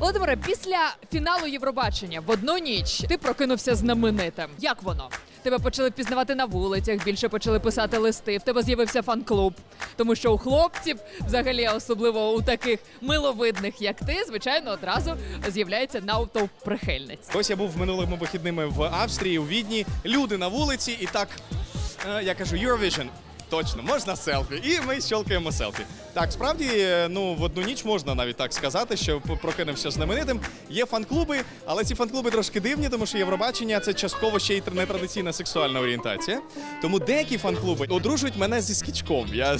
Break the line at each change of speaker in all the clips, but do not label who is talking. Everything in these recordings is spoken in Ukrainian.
Володимире, після фіналу Євробачення в одну ніч ти прокинувся знаменитим. Як воно? Тебе почали впізнавати на вулицях, більше почали писати листи. В тебе з'явився фан-клуб. Тому що у хлопців, взагалі, особливо у таких миловидних, як ти, звичайно, одразу з'являється натовп прихильниць.
Ось я був минулими вихідними в Австрії, у Відні. Люди на вулиці, і так е, я кажу Eurovision. Точно, можна селфі. І ми щелкаємо селфі. Так, справді, е, ну в одну ніч можна навіть так сказати, що прокинувся знаменитим. Є фан-клуби, але ці фан-клуби трошки дивні, тому що Євробачення це частково ще й нетрадиційна сексуальна орієнтація. Тому деякі фан-клуби одружують мене зі скічком. Я...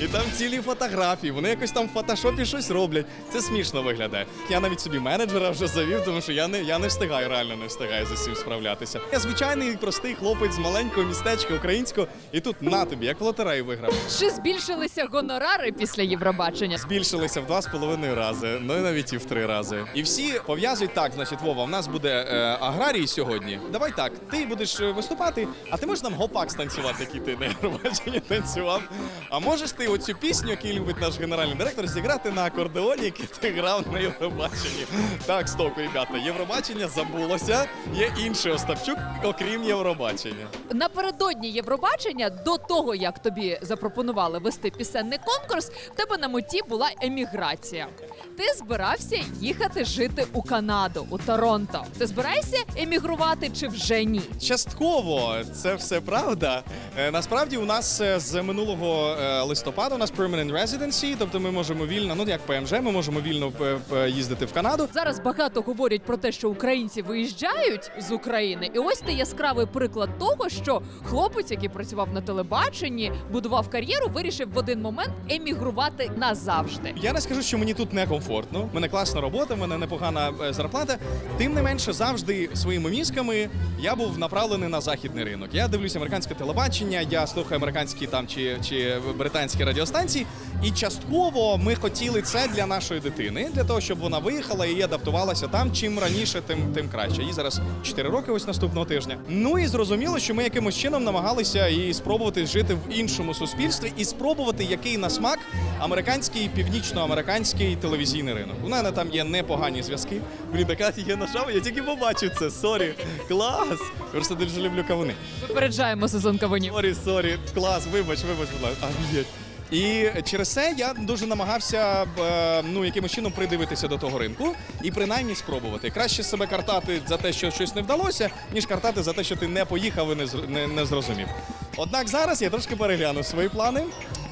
І там цілі фотографії. Вони якось там в фотошопі щось роблять. Це смішно виглядає. Я навіть собі менеджера вже завів, тому що я не, я не встигаю, реально не встигаю за цим справлятися. Я звичайний простий хлопець з маленького містечка українського, і тут на тобі, як в лотереї виграв.
Чи збільшилися гонорари після Євробачення?
Збільшилися в два з половиною рази, ну і навіть і в три рази. І всі пов'язують так, значить, Вова, у нас буде е, аграрій сьогодні. Давай так, ти будеш е, виступати, а ти можеш нам гопак станцювати, який ти на Євробаченні танцював. А можеш ти оцю пісню, яку любить наш генеральний директор, зіграти на акордеоні, який ти грав на Євробаченні. Так, стоп, ребята, Євробачення забулося. Є інший Остапчук, окрім Євробачення.
Напередодні Євробачення, до того як тобі запропонували вести пісенний конкурс, в тебе на меті була еміграція. Ти збирався їхати жити у Канаду, у Торонто. Ти збираєшся емігрувати чи вже ні?
Частково це все правда. Е, Насправді у нас е, з минулого е, листопада у нас permanent residency, тобто ми можемо вільно, ну як ПМЖ, ми можемо вільно е, е, їздити в Канаду.
Зараз багато говорять про те, що українці виїжджають з України, і ось ти яскравий приклад того, що хлопець, який працював на телебаченні, будував кар'єру, вирішив в один момент емігрувати назавжди.
Я не скажу, що мені тут некомфортно. У мене класна робота, в мене непогана е, зарплата. Тим не менше, завжди своїми мізками я був направлений на західний ринок. Я дивлюся американське телебачення, я слухаю американські там чи, чи британські радіостанції. І частково ми хотіли це для нашої дитини, для того, щоб вона виїхала і адаптувалася там. Чим раніше, тим тим краще. Їй зараз 4 роки, ось наступного тижня. Ну і зрозуміло, що ми якимось чином намагалися і спробувати жити в іншому суспільстві і спробувати, який на смак американський північноамериканський телевізійний ринок. У мене там є непогані зв'язки. Блін, така є нажава, я тільки побачив це. Сорі, клас. Просто дуже люблю кавуни.
Випереджаємо сезон кавунів.
Сорі, сорі, клас, вибач, вибач, будь ласка. І через це я дуже намагався е, ну якимось чином придивитися до того ринку і принаймні спробувати. Краще себе картати за те, що щось не вдалося, ніж картати за те, що ти не поїхав і не, не, не зрозумів. Однак зараз я трошки перегляну свої плани.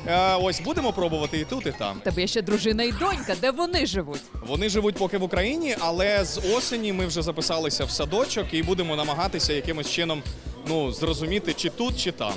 Е, ось будемо пробувати і тут, і там.
Тебе є ще дружина і донька. Де вони живуть?
Вони живуть поки в Україні, але з осені ми вже записалися в садочок і будемо намагатися якимось чином ну зрозуміти, чи тут, чи там.